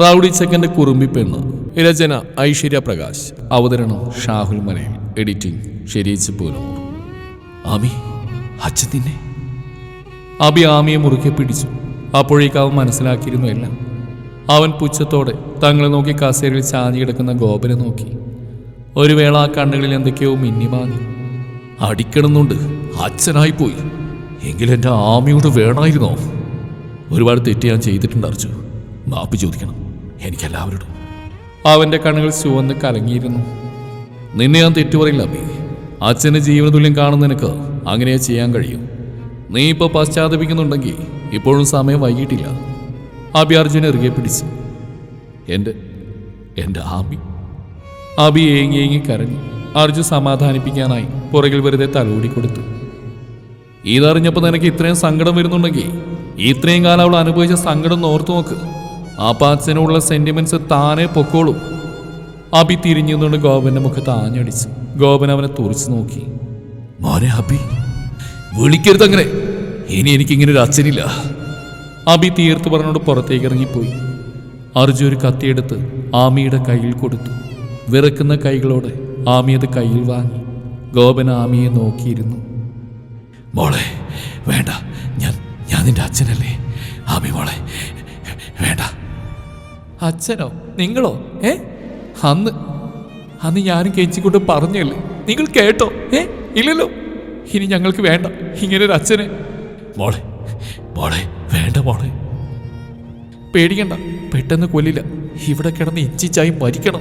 Rowdy ചെക്കന്റെ കുറുമ്പി പെണ്ണ്. രചന ഐശ്വര്യ പ്രകാശ്. അവതരണം ഷാഹുൽ മലയിൽ എഡിറ്റിംഗ് ഷെരീച്ച് പോലും ആമി അച്ഛൻ നിന്നെ. അബി ആമിയെ മുറുക്കി പിടിച്ചു. അപ്പോഴേക്ക് അവൻ മനസ്സിലാക്കിയിരുന്നു എല്ലാം. അവൻ പുച്ഛത്തോടെ തങ്ങളെ നോക്കി കസേരയിൽ ചാഞ്ഞി കിടക്കുന്ന ഗോപനെ നോക്കി. ഒരു വേള ആ കണ്ണുകളിൽ എന്തൊക്കെയോ മിന്നിമാങ്ങി അടിക്കണമെന്നുണ്ട്. അച്ഛനായി പോയി. എങ്കിലും എന്റെ ആമിയോട് വേണമായിരുന്നോ? ഒരുപാട് തെറ്റ് ഞാൻ ചെയ്തിട്ടുണ്ട് അർജു മാപ്പ് ചോദിക്കണം. എനിക്കെല്ലാവരോടും. അവന്റെ കണ്ണുകൾ ചുവന്ന് കലങ്ങിയിരുന്നു. നിന്നെ ഞാൻ തെറ്റു പറയില്ല അമ്മേ. അച്ഛന് ജീവനതുല്യം കാണുന്ന നിനക്ക് അങ്ങനെ ചെയ്യാൻ കഴിയും. നീ ഇപ്പോൾ പശ്ചാത്തപിക്കുന്നുണ്ടെങ്കിൽ ഇപ്പോഴും സമയം വൈകിട്ടില്ല. അബി അർജുനെ ഇറുകെ പിടിച്ചു. എന്റെ എന്റെ ആബി അബി ഏങ്ങി ഏങ്ങി കരഞ്ഞു അർജു സമാധാനിപ്പിക്കാനായി പുറകിൽ വെറുതെ തലോടി കൊടുത്തു. ഇതറിഞ്ഞപ്പോൾ നിനക്ക് ഇത്രയും സങ്കടം വരുന്നുണ്ടെങ്കിൽ ഇത്രയും കാലം അവൾ അനുഭവിച്ച സങ്കടം ഓർത്തു നോക്ക്. ആ പാച്ചനുള്ള സെന്റിമെന്റ്സ് താനേ പൊക്കോളും. അബി തിരിഞ്ഞു നിന്നുകൊണ്ട് ഗോപന്റെ മുഖത്ത് ആഞ്ഞടിച്ചു. ഗോപൻ അവനെ തുറച്ചു നോക്കി. മോനെ അബി വിളിക്കരുത് അങ്ങനെ. ഇനി എനിക്കിങ്ങനെ ഒരു അച്ഛനില്ല. അബി തീർത്ത് പറഞ്ഞോട് പുറത്തേക്ക് ഇറങ്ങിപ്പോയി. അർജു ഒരു കത്തിയെടുത്ത് ആമിയുടെ കയ്യിൽ കൊടുത്തു. വിറക്കുന്ന കൈകളോടെ ആമി അത് കയ്യിൽ വാങ്ങി. ഗോപൻ ആമിയെ നോക്കിയിരുന്നു. മോളെ വേണ്ട. ഞാൻ ഞാൻ നിന്റെ അച്ഛനല്ലേ? അച്ഛനോ? നിങ്ങളോ? ഏ? അന്ന് അന്ന് ഞാനും കെഞ്ചിക്കൊണ്ട് പറഞ്ഞല്ലേ? നിങ്ങൾ കേട്ടോ? ഏ? ഇല്ലല്ലോ. ഇനി ഞങ്ങൾക്ക് വേണ്ട. ഇങ്ങനെ ഒരു അച്ഛനെ. മോളെ മോളെ വേണ്ട മോളെ. പേടിക്കണ്ട. പെട്ടെന്ന് കൊല്ലില്ല. ഇവിടെ കിടന്ന് ഇഞ്ചിച്ചായി മരിക്കണം.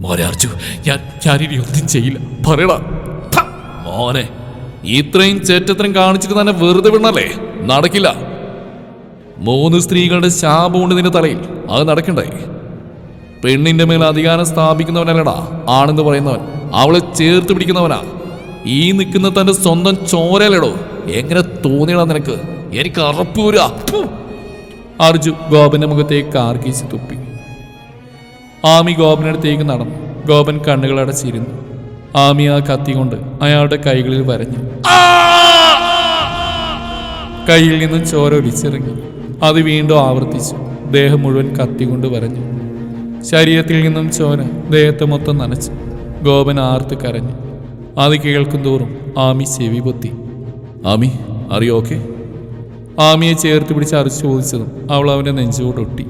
മോനെ അർജു ഞാൻ ഞാനിനി ഒന്നും ചെയ്യില്ല. പറയടാ. മോനെ ഇത്രയും ചേറ്റത്തരം കാണിച്ചിട്ട് തന്നെ വെറുതെ വിടണല്ലേ? നടക്കില്ല. മൂന്ന് സ്ത്രീകളുടെ ശാപമുണ്ട് നിന്റെ തലയിൽ. അത് നടക്കണ്ടേ? പെണ്ണിന്റെ മേൽ അധികാരം സ്ഥാപിക്കുന്നവനല്ലടാ ആണെന്ന് പറയുന്നവൻ. അവളെ ചേർത്ത് പിടിക്കുന്നവനാ. ഈ നിൽക്കുന്ന തന്റെ സ്വന്തം ചോരലടോ എങ്ങനെ തോന്നിയടാ നിനക്ക്? എനിക്ക് അറപ്പൂരാ അർജു ഗോപന്റെ മുഖത്തേക്ക് കാർക്കീച്ച് തുപ്പി. ആമി ഗോപനടുത്തേക്ക് നടന്നു. ഗോപൻ കണ്ണുകൾ അടച്ചിരുന്നു. ആമി ആ കത്തി കൊണ്ട് അയാളുടെ കൈകളിൽ വരഞ്ഞു. കയ്യിൽ നിന്ന് ചോര ഒലിച്ചിറങ്ങി. അത് വീണ്ടും ആവർത്തിച്ചു. ദേഹം മുഴുവൻ കത്തിക്കൊണ്ട് വരഞ്ഞു. ശരീരത്തിൽ നിന്നും ചോന ദേഹത്തെ മൊത്തം നനച്ചു. ഗോപൻ ആർത്ത് കരഞ്ഞു. അത് കേൾക്കും തോറും ആമി ചെവി പൊത്തി. ആമി അറിയോ ഓക്കെ ആമിയെ ചേർത്ത് പിടിച്ച് അരച്ചു ചോദിച്ചതും അവൾ അവന്റെ നെഞ്ചോട് ഒട്ടി.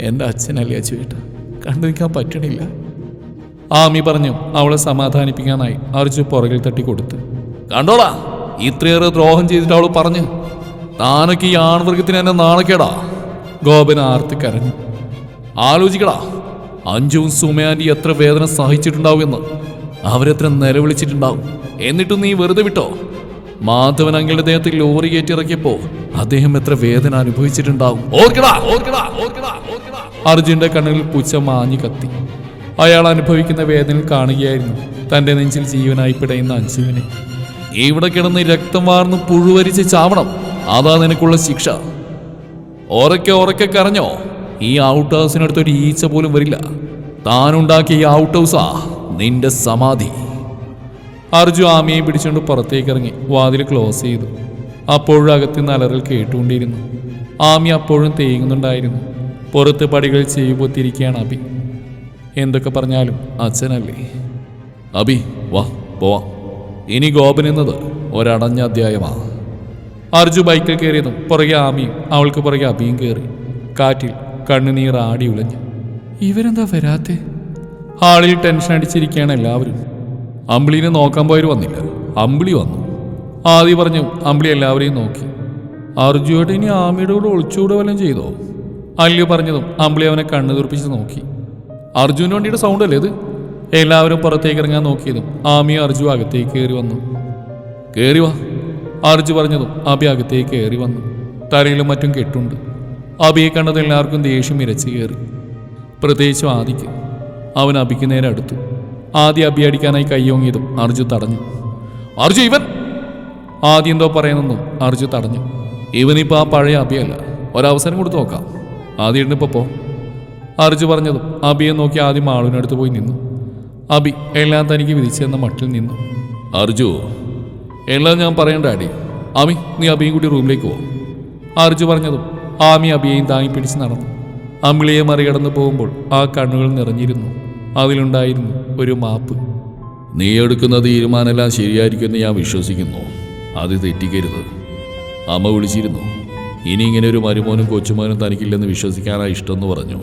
എന്റെ അച്ഛനല്ലേ അച്ചുവേട്ട കണ്ടു നിൽക്കാൻ പറ്റണില്ല. ആമി പറഞ്ഞു അവളെ സമാധാനിപ്പിക്കാനായി അർജു പുറകിൽ തട്ടി കൊടുത്തു കണ്ടോളാ. ഇത്രയേറെ ദ്രോഹം ചെയ്തിട്ട് അവൾ പറഞ്ഞു. താനൊക്കെ ഈ ആൺവർഗത്തിന് എന്നെ നാണക്കേടാ. ഗോപൻ ആർത്തി കരഞ്ഞു. ആലോചിക്കടാ അഞ്ജുവും സുമയാന്റി എത്ര വേദന സഹിച്ചിട്ടുണ്ടാവുമെന്ന് അവരെത്ര നിലവിളിച്ചിട്ടുണ്ടാവും. എന്നിട്ടും നീ വെറുതെ വിട്ടോ? മാധവൻ അങ്ങയുടെ ദേഹത്തിൽ ലോറി കയറ്റിറക്കിയപ്പോ അദ്ദേഹം എത്ര വേദന അനുഭവിച്ചിട്ടുണ്ടാവും. അർജുന്റെ കണ്ണുകൾ പുച്ച മാഞ്ഞു കത്തി. അയാൾ അനുഭവിക്കുന്ന വേദന കാണുകയായിരുന്നു തന്റെ നെഞ്ചിൽ ജീവനായി പിടയുന്ന അഞ്ജുവിനെ. ഇവിടെ കിടന്ന് രക്തം വാർന്ന് പുഴുവരിച്ച് ചാവണം. അതാ നിനക്കുള്ള ശിക്ഷ. ഉറക്കെ ഉറക്കെ കരഞ്ഞോ. ഈ ഔട്ട് ഹൗസിനടുത്ത് ഒരു ഈച്ച പോലും വരില്ല. താനുണ്ടാക്കിയ ഈ ഔട്ട് ഹൗസാ നിന്റെ സമാധി. അർജു ആമിയെ പിടിച്ചുകൊണ്ട് പുറത്തേക്ക് ഇറങ്ങി വാതിൽ ക്ലോസ് ചെയ്തു. അപ്പോഴും അകത്ത് നലറിൽ കേട്ടുകൊണ്ടിരുന്നു. ആമി അപ്പോഴും തേങ്ങുന്നുണ്ടായിരുന്നു. പുറത്ത് പടികൾ ചെയ്യുപൊത്തിരിക്കുകയാണ് അബി എന്തൊക്കെ പറഞ്ഞാലും അച്ഛനല്ലേ. അബി വാ പോവാം. ഇനി ഗോപൻ എന്നത് ഒരടഞ്ഞ അധ്യായമാണ് അർജു ബൈക്കിൽ കയറിയതും പുറകെ ആമിയും അവൾക്ക് പുറകെ അബിയും കയറി. കാറ്റിൽ കണ്ണുനീർ ആടി ഉലഞ്ഞു. ഇവരെന്താ വരാത്തെ? ഹാളിൽ ടെൻഷൻ അടിച്ചിരിക്കുകയാണ് എല്ലാവരും. അമ്പിളിനെ നോക്കാൻ പോയവർ വന്നില്ല. അമ്പിളി വന്നു. ആദ്യം പറഞ്ഞു അമ്പിളി എല്ലാവരെയും നോക്കി. അർജുവായിട്ട് ഇനി ആമിയുടെ കൂടെ ഒളിച്ചുകൂടെ വല്ലതും ചെയ്തോ? അല്ലു പറഞ്ഞതും അമ്പിളി അവനെ കണ്ണു തുറപ്പിച്ച് നോക്കി. അർജുന് വണ്ടിയുടെ സൗണ്ട് അല്ലേ ഇത്? എല്ലാവരും പുറത്തേക്ക് ഇറങ്ങാൻ നോക്കിയതും ആമിയും അർജു അകത്തേക്ക് കയറി വന്നു. കയറി വാ. അർജു പറഞ്ഞതും അബി അകത്തേക്ക് കയറി വന്നു. തലയിലും മറ്റും കെട്ടുണ്ട്. അബിയെ കണ്ടത് എല്ലാവർക്കും ദേഷ്യം ഇരച്ചു കയറി. പ്രത്യേകിച്ചും ആദിക്ക്. അവൻ അബിക്ക് നേരെ അടുത്തു. ആദ്യ അബി അടിക്കാനായി കയ്യോങ്ങിയതും അർജു തടഞ്ഞു. അർജു ഇവൻ? ആദ്യം എന്തോ പറയുന്നെന്നും അർജു തടഞ്ഞു. ഇവനിപ്പോൾ ആ പഴയ അബിയല്ല ഒരവസരം കൊടുത്തു നോക്കാം. ആദ്യം ഇരുന്നിപ്പോൾ പോ. അർജു പറഞ്ഞതും അബിയെ നോക്കി ആദ്യം ആളുവിനടുത്ത് പോയി നിന്നു. അബി എല്ലാം തനിക്ക് വിധിച്ചെന്ന മട്ടിൽ നിന്നു. അർജു എല്ലാം ഞാൻ പറയണ്ട അടി ആമി നീ അബിയും കൂടി റൂമിലേക്ക് പോകും അർജു പറഞ്ഞതും ആമി അബിയെയും താങ്ങി പിടിച്ച് നടന്നു. അമ്മിളിയെ മറികടന്നു പോകുമ്പോൾ ആ കണ്ണുകൾ നിറഞ്ഞിരുന്നു. അതിലുണ്ടായിരുന്നു ഒരു മാപ്പ്. നീ എടുക്കുന്ന തീരുമാനമെല്ലാം ശരിയായിരിക്കുമെന്ന് ഞാൻ വിശ്വസിക്കുന്നു. അത് തെറ്റിക്കരുത്. അമ്മ വിളിച്ചിരുന്നു. ഇനി ഇങ്ങനെ ഒരു മരുമോനും കൊച്ചുമോനും തനിക്കില്ലെന്ന് വിശ്വസിക്കാനാ ഇഷ്ടമെന്ന് പറഞ്ഞു.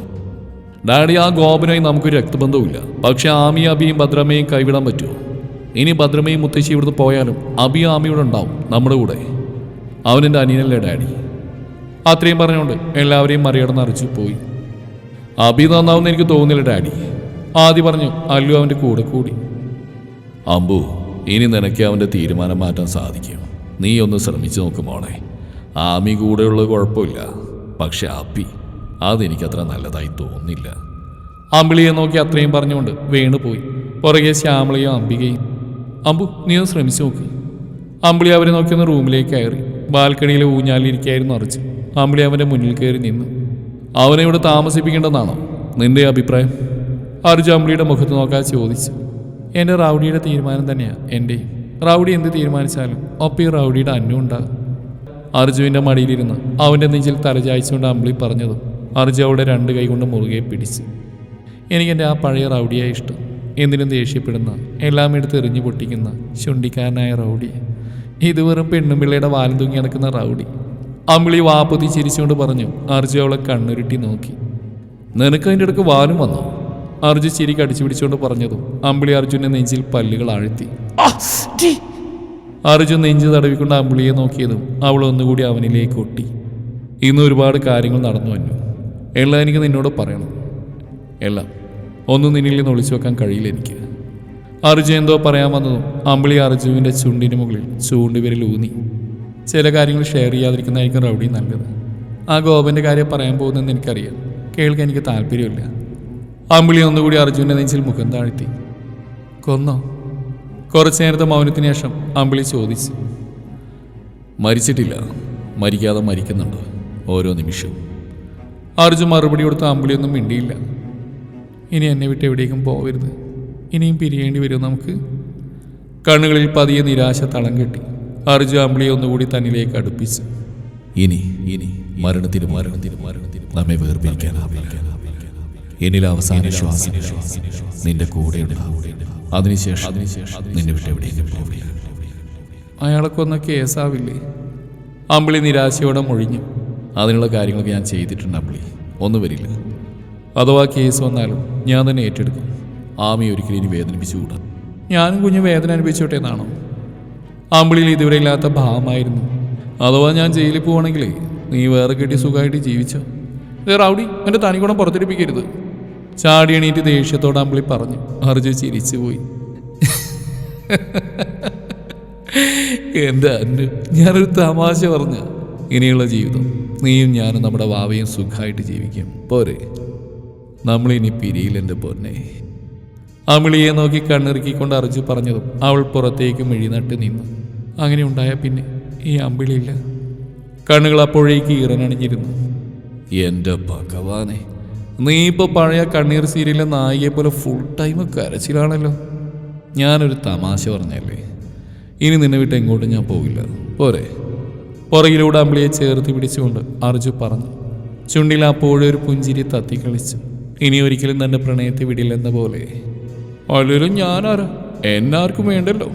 ഡാഡി ആ ഗോപനായി നമുക്കൊരു രക്തബന്ധവുമില്ല. പക്ഷെ ആമി അബിയും ഭദ്രമയും കൈവിടാൻ പറ്റുമോ? ഇനി ഭദ്രമയും മുത്തശ്ശി ഇവിടുന്ന് പോയാലും അബി ആമിയോടെ ഉണ്ടാവും നമ്മുടെ കൂടെ. അവനെന്റെ അനിയനല്ലേ ഡാഡി? അത്രയും പറഞ്ഞുകൊണ്ട് എല്ലാവരെയും മറികടന്ന് അറിച്ചു പോയി. അബി നന്നാവുമെന്ന് എനിക്ക് തോന്നില്ല ഡാഡി. ആദ്യ പറഞ്ഞു അല്ലു അവന്റെ കൂടെ കൂടി. അമ്പു ഇനി നിനക്ക് അവന്റെ തീരുമാനം മാറ്റാൻ സാധിക്കും. നീ ഒന്ന് ശ്രമിച്ചു നോക്ക് മോളെ. ആമി കൂടെയുള്ളത് കുഴപ്പമില്ല. പക്ഷെ അപ്പി അതെനിക്കത്ര നല്ലതായി തോന്നില്ല അമ്പിളിയെ നോക്കി അത്രയും പറഞ്ഞുകൊണ്ട് വീണുപോയി. പുറകെ ശ്യാമളയും അംബികയും അമ്പു നീ ഒന്ന് ശ്രമിച്ചു നോക്ക്. അമ്പിളി അവരെ നോക്കിയൊന്ന് റൂമിലേക്ക് കയറി. ബാൽക്കണിയിലെ ഊഞ്ഞാലിരിക്കായിരുന്നു അറച്ച് അമ്പിളി അവന്റെ മുന്നിൽ കയറി നിന്നു. അവനെ ഇവിടെ താമസിപ്പിക്കേണ്ടതാണോ നിന്റെ അഭിപ്രായം? അർജു അമ്പിളിയുടെ മുഖത്ത് നോക്കാതെ ചോദിച്ചു. എന്റെ റൗഡിയുടെ തീരുമാനം തന്നെയാണ് എന്റെ റൗഡി എന്ത് തീരുമാനിച്ചാലും ഒപ്പം റൗഡിയുടെ അന്നം ഉണ്ടാകും. അർജുവിന്റെ മടിയിലിരുന്ന് അവന്റെ നെഞ്ചിൽ തലചായ്ച്ചുകൊണ്ട് അമ്പിളി പറഞ്ഞതും അർജു അവിടെ രണ്ട് കൈ കൊണ്ട് മുറുകെ പിടിച്ചു. എനിക്കെന്റെ ആ പഴയ റൗഡിയായി ഇഷ്ടം. എന്തിനും ദേഷ്യപ്പെടുന്ന എല്ലാം എടുത്ത് എറിഞ്ഞു പൊട്ടിക്കുന്ന ശുണ്ടിക്കാരനായ റൗഡി. ഇത് വെറും പെണ്ണും പിള്ളയുടെ വാലും തൂങ്ങി നടക്കുന്ന റൗഡി. അമ്പിളി വാപ്പൊത്തി ചിരിച്ചുകൊണ്ട് പറഞ്ഞു അർജു അവളെ കണ്ണുരുട്ടി നോക്കി. നിനക്ക് അതിന്റെ ഇടയ്ക്ക് വാലും വന്നോ? അർജു ചിരി കടിച്ചു പിടിച്ചുകൊണ്ട് പറഞ്ഞതും അമ്പിളി അർജുനെ നെഞ്ചിൽ പല്ലുകൾ ആഴ്ത്തി. അർജുൻ നെഞ്ചു തടവിക്കൊണ്ട് അമ്പിളിയെ നോക്കിയതും അവൾ ഒന്നുകൂടി അവനിലേക്ക് ഒട്ടി. ഇന്ന് ഒരുപാട് കാര്യങ്ങൾ നടന്നു വന്നു എല്ലാം എനിക്ക് നിന്നോട് പറയണം. എല്ലാം. ഒന്നും നിന്നിൽ നിന്ന് ഒളിച്ചു വെക്കാൻ കഴിയില്ല എനിക്ക്. അർജു എന്തോ പറയാൻ വന്നതും അമ്പിളി അർജുവിന്റെ ചുണ്ടിന് മുകളിൽ ചൂണ്ടുവിരൽ ഊന്നി. ചില കാര്യങ്ങൾ ഷെയർ ചെയ്യാതിരിക്കുന്നതായിരിക്കും റൗഡി നല്ലത്. ആ ഗോപന്റെ കാര്യം പറയാൻ പോകുന്നതെന്ന് എനിക്കറിയാം. കേൾക്കാൻ എനിക്ക് താല്പര്യമില്ല. അമ്പിളി ഒന്നുകൂടി അർജുന്റെ നെഞ്ചിൽ മുഖം താഴ്ത്തി. കൊന്നോ? കുറച്ചു നേരത്തെ മൗനത്തിന് ശേഷം അമ്പിളി ചോദിച്ചു. മരിച്ചിട്ടില്ല. മരിക്കാതെ മരിക്കുന്നുണ്ട്. ഓരോ നിമിഷവും. അർജു മറുപടി കൊടുത്ത അമ്പിളിയൊന്നും മിണ്ടിയില്ല. ഇനി എന്നെ വിട്ട് എവിടേക്കും പോകരുത് ഇനിയും പിരിയേണ്ടി വരും നമുക്ക്. കണ്ണുകളിൽ പതിയെ നിരാശ തളം കെട്ടി. അർജു അമ്പിളിയെ ഒന്നുകൂടി തന്നിലേക്ക് അടുപ്പിച്ചു. ഇനി ഇനി മരണത്തിന് മരണത്തിന് മരണത്തിന് നമ്മെ വേർപിരിക്കാനാവില്ല എന്നിൽ അവസാന ശ്വാസം നിന്റെ കൂടെ അതിനുശേഷം അതിനുശേഷം നിന്നെ വിട്ട് എവിടേക്കും പോവില്ല. കേസാവില്ലേ? അമ്പിളി നിരാശയോടെ മൊഴിഞ്ഞു. അതിനുള്ള കാര്യങ്ങളൊക്കെ ഞാൻ ചെയ്തിട്ടുണ്ട് അമ്പിളി. ഒന്നും വരില്ല. അഥവാ കേസ് വന്നാലും ഞാൻ തന്നെ ഏറ്റെടുക്കും. ആമി ഒരിക്കലും ഇനി വേദനിപ്പിച്ചുകൂടാ ഞാനും കുഞ്ഞ് വേദന അനുഭവിച്ചോട്ടെ എന്നാണോ? ആമ്പിളിയിൽ ഇതുവരെ ഇല്ലാത്ത ഭാവമായിരുന്നു. അഥവാ ഞാൻ ജയിലിൽ പോവാണെങ്കിലേ നീ വേറെ കെട്ടി സുഖമായിട്ട് ജീവിച്ചോ? ഏ റൗഡി എന്റെ തനിക്കുണം പുറത്തെടുപ്പിക്കരുത് ചാടി എണീറ്റ് ദേഷ്യത്തോടെ അമ്പിളി പറഞ്ഞു. അർജു ചിരിച്ചു പോയി. എന്റെ അന്നു ഞാനൊരു തമാശ പറഞ്ഞ. ഇനിയുള്ള ജീവിതം. നീയും ഞാനും നമ്മുടെ വാവയും സുഖമായിട്ട് ജീവിക്കും. പോരെ. നമ്മളിനി പിരിയിലെന്റെ പൊന്നെ? അമിളിയെ നോക്കി കണ്ണിറുക്കിക്കൊണ്ട് അർജു പറഞ്ഞതും അവൾ പുറത്തേക്ക് മിഴിനട്ട് നിന്നു. അങ്ങനെ ഉണ്ടായ പിന്നെ ഈ അമ്പിളിയില്ല. കണ്ണുകൾ അപ്പോഴേക്ക് ഈറനണിഞ്ഞിരുന്നു. എന്റെ ഭഗവാനെ നീ ഇപ്പോൾ പഴയ കണ്ണീർ സീരിയലിലെ നായികയെ പോലെ ഫുൾ ടൈം കരച്ചിലാണല്ലോ. ഞാനൊരു തമാശ പറഞ്ഞല്ലേ? ഇനി നിന്നെ വിട്ട് എങ്ങോട്ടും ഞാൻ പോകില്ല പോരെ. പുറകിലൂടെ അമ്പിളിയെ ചേർത്ത് പിടിച്ചുകൊണ്ട് അർജു പറഞ്ഞു. ചുണ്ടിൽ അപ്പോഴൊരു പുഞ്ചിരി തത്തിക്കളിച്ചു. ഇനി ഒരിക്കലും തന്റെ പ്രണയത്തെ വിടില്ലെന്ന പോലെ. അല്ലെങ്കിലും ഞാനാരാ? എന്നാർക്കും വേണ്ടല്ലോ.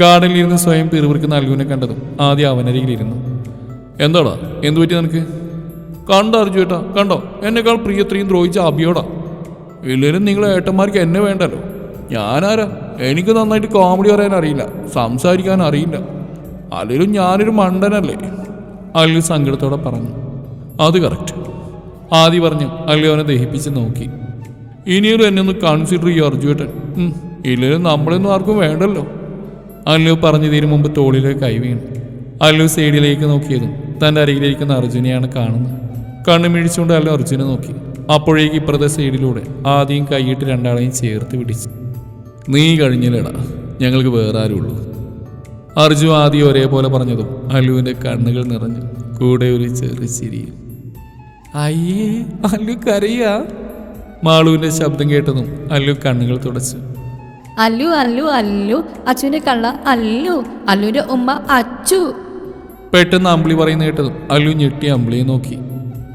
ഗാർഡനിൽ ഇരുന്ന് സ്വയം പിറുപിറുക്കുന്ന അൽഗുവിനെ കണ്ടതും ആദ്യം അവനരികിലിരുന്നു. എന്താടാ? എന്തു പറ്റി നിനക്ക്? കണ്ടോ അർജു ഏട്ടാ? കണ്ടോ? എന്നെക്കാൾ പ്രിയത്രയും ദ്രോഹിച്ച അബിയോടാ. ഇല്ലെങ്കിലും നിങ്ങളെ ഏട്ടന്മാർക്ക് എന്നെ വേണ്ടല്ലോ. ഞാനാരാ? എനിക്ക് നന്നായിട്ട് കോമഡി പറയാൻ അറിയില്ല. സംസാരിക്കാൻ അറിയില്ല. അല്ലെങ്കിലും ഞാനൊരു മണ്ടനല്ലേ? അല്ലു സങ്കടത്തോടെ പറഞ്ഞു. അത് കറക്റ്റ് ആദി പറഞ്ഞു അല്ലെ അവനെ ദഹിപ്പിച്ച് നോക്കി. ഇനിയൊരു എന്നെ ഒന്ന് കൺസിഡർ ചെയ്യുക അർജുവേട്ടൻ. ഇല്ലെങ്കിലും നമ്മളൊന്നും ആർക്കും വേണ്ടല്ലോ. അല്ലു പറഞ്ഞു തീരും മുമ്പ് തോളിലേക്ക് കൈ വീണു. അല്ലു സൈഡിലേക്ക് നോക്കിയതും തന്റെ അരികിലിരിക്കുന്ന അർജുനെയാണ് കാണുന്നത്. കണ്ണു മിഴിച്ചുകൊണ്ട് അല്ലു അർജുനെ നോക്കി. അപ്പോഴേക്ക് ഇപ്പുറത്തെ സൈഡിലൂടെ ആദ്യം കൈയിട്ട് രണ്ടാളെയും ചേർത്ത് പിടിച്ചു. നീ കഴിഞ്ഞില്ലടാ ഞങ്ങൾക്ക് വേറെ ആരുള്ളൂ അർജു ആദ്യം ഒരേപോലെ പറഞ്ഞതും അല്ലുവിന്റെ കണ്ണുകൾ നിറഞ്ഞു. കൂടെ ഒരു ചെറു ചിരിയും. അയ്യേ അല്ലു കരയാ മാളുവിന്റെ ശബ്ദം കേട്ടതും അല്ലു കണ്ണുകൾ തുടച്ചു. അല്ലു അല്ലു അല്ലു അച്ഛന്റെ കള്ള അല്ലു അല്ലുവിന്റെ ഉമ്മ അച്ചു. പെട്ടെന്ന് അമ്പിളി പറയുന്ന കേട്ടതും അല്ലു ഞെട്ടി അമ്പിളിയെ നോക്കി.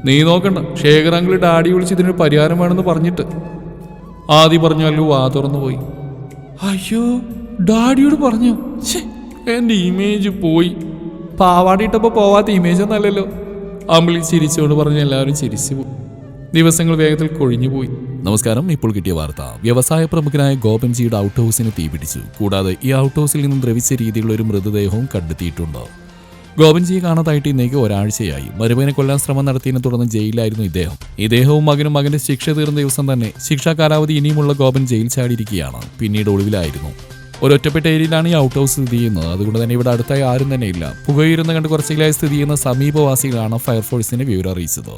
നീ നോക്കണ്ട ശേഖർ അങ്കിൾ ഡാഡി വിളിച്ച് ഇതിനൊരു പരിഹാരം വേണമെന്ന് പറഞ്ഞിട്ട്. ആദി പറഞ്ഞു അല്ലു വാ തുറന്നു പോയി. അയ്യോ ഡാഡിയോട് പറഞ്ഞു. എന്റെ എന്റെ ഇമേജ് പോയി പാവാടിയിട്ടപ്പോൾ പോവാത്ത ഇമേജ് ഒന്നല്ലല്ലോ അമ്പിളി ചിരിച്ചുകൊണ്ട് പറഞ്ഞ് എല്ലാവരും ചിരിച്ചു പോയി. ദിവസങ്ങൾ വേഗത്തിൽ കൊഴിഞ്ഞുപോയി നമസ്കാരം. ഇപ്പോൾ കിട്ടിയ വാർത്ത. വ്യവസായ പ്രമുഖനായ ഗോപൻജിയുടെ ഔട്ട് ഹൗസിന് തീപിടിച്ചു കൂടാതെ ഈ ഔട്ട് ഹൗസിൽ നിന്നും ദ്രവിച്ച രീതിയിലുള്ള ഒരു മൃതദേഹവും കണ്ടെത്തിയിട്ടുണ്ട്. ഗോപൻജിയെ കാണാതായിട്ട് ഇന്നേക്ക് ഒരാഴ്ചയായി. മരുമകനെ കൊല്ലാൻ ശ്രമം നടത്തിയതിനെ തുടർന്ന് ജയിലിലായിരുന്നു ഇദ്ദേഹം. ഇദ്ദേഹവും മകനും മകന്റെ ശിക്ഷ തീർന്ന ദിവസം തന്നെ ശിക്ഷാ കാലാവധി ഇനിയുമുള്ള ഗോപൻ ജയിൽ ചാടിയിരിക്കുകയാണ്. പിന്നീട് ഒളിവിലായിരുന്നു. ഒരൊറ്റപ്പെട്ട ഏരിയയിലാണ് ഈ ഔട്ട് ഹൗസ് സ്ഥിതി ചെയ്യുന്നത്. അതുകൊണ്ട് തന്നെ ഇവിടെ അടുത്തായി ആരും തന്നെ ഇല്ല. പുകയിരുന്ന് കണ്ട് കുറച്ചിലായി സ്ഥിതി ചെയ്യുന്ന സമീപവാസികളാണ് ഫയർഫോഴ്സിനെ വിവരം അറിയിച്ചത്.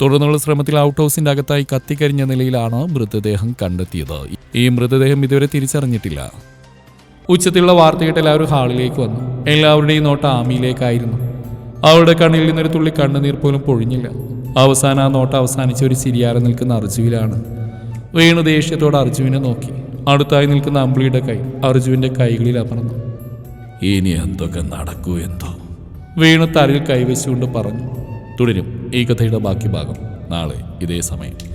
തുടർന്നുള്ള ശ്രമത്തിൽ ഔട്ട് ഹൗസിന്റെ അകത്തായി കത്തിക്കരിഞ്ഞ നിലയിലാണ് മൃതദേഹം കണ്ടെത്തിയത്. ഈ മൃതദേഹം ഇതുവരെ തിരിച്ചറിഞ്ഞിട്ടില്ല. ഉച്ചത്തിലുള്ള വാർത്ത കേട്ട് എല്ലാവരും ഹാളിലേക്ക് വന്നു. എല്ലാവരുടെയും നോട്ടം ആമിയിലേക്കായിരുന്നു. അവളുടെ കണ്ണിൽ നിന്നൊരു തുള്ളി കണ്ണുനീർ പോലും പൊഴിഞ്ഞില്ല. അവസാന ആ നോട്ടം അവസാനിച്ച ഒരു ശരിയാരം നിൽക്കുന്ന അർജുവിലാണ്. വീണു ദേഷ്യത്തോടെ അർജുവിനെ നോക്കി. അടുത്തായി നിൽക്കുന്ന അമ്പിളിയുടെ കൈ അർജുവിന്റെ കൈകളിൽ അമർന്നു. ഇനി എന്തൊക്കെ നടക്കൂ എന്തോ? വീണു തലയിൽ കൈവച്ചുകൊണ്ട് പറഞ്ഞു തുടരും ഈ കഥയുടെ ബാക്കി ഭാഗം. നാളെ ഇതേ സമയം.